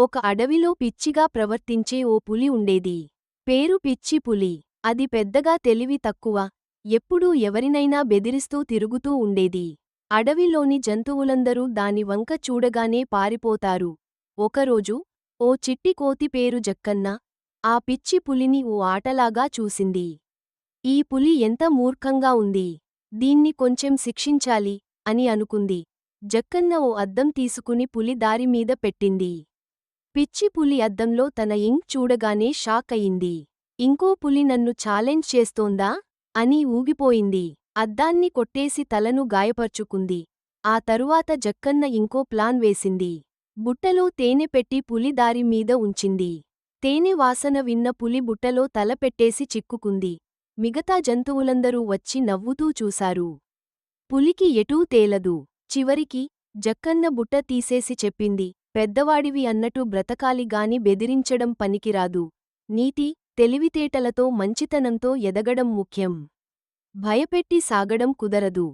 ఒక అడవిలో పిచ్చిగా ప్రవర్తించే ఓ పులి ఉండేది. పేరు పిచ్చి పులి. అది పెద్దగా తెలివి తక్కువ. ఎప్పుడూ ఎవరినైనా బెదిరిస్తూ తిరుగుతూ ఉండేది. అడవిలోని జంతువులందరూ దాని వంక చూడగానే పారిపోతారు. ఒకరోజు ఓ చిట్టి కోతి పేరు జక్కన్న ఆ పిచ్చి పులిని ఓ ఆటలాగా చూసింది. ఈ పులి ఎంత మూర్ఖంగా ఉంది. దీన్ని కొంచెం శిక్షించాలి అని అనుకుంది. జక్కన్న ఓ అద్దం తీసుకుని పులి దారిమీద పెట్టింది. పిచ్చి పులి అద్దంలో తన ఇంక్ చూడగానే షాక్ అయింది. ఇంకో పులి నన్ను ఛాలెంజ్ చేస్తోందా? అని ఊగిపోయింది. అద్దాన్ని కొట్టేసి తలను గాయపర్చుకుంది. ఆ తరువాత జక్కన్న ఇంకో ప్లాన్ వేసింది. బుట్టలో తేనె పెట్టి పులి దారి మీద ఉంచింది. తేనె వాసన విన్న పులి బుట్టలో తల పెట్టేసి చిక్కుకుంది. మిగతా జంతువులందరూ వచ్చి నవ్వుతూ చూశారు. పులికి ఎటూ తేలదు. చివరికి జక్కన్న బుట్ట తీసేసి చెప్పింది. పెద్దవాడివి అన్నట్టు బ్రతకాలి గాని బెదిరించడం పనికిరాదు. నీతి తెలివితేటలతో మంచితనంతో ఎదగడం ముఖ్యం. భయపెట్టి సాగడం కుదరదు.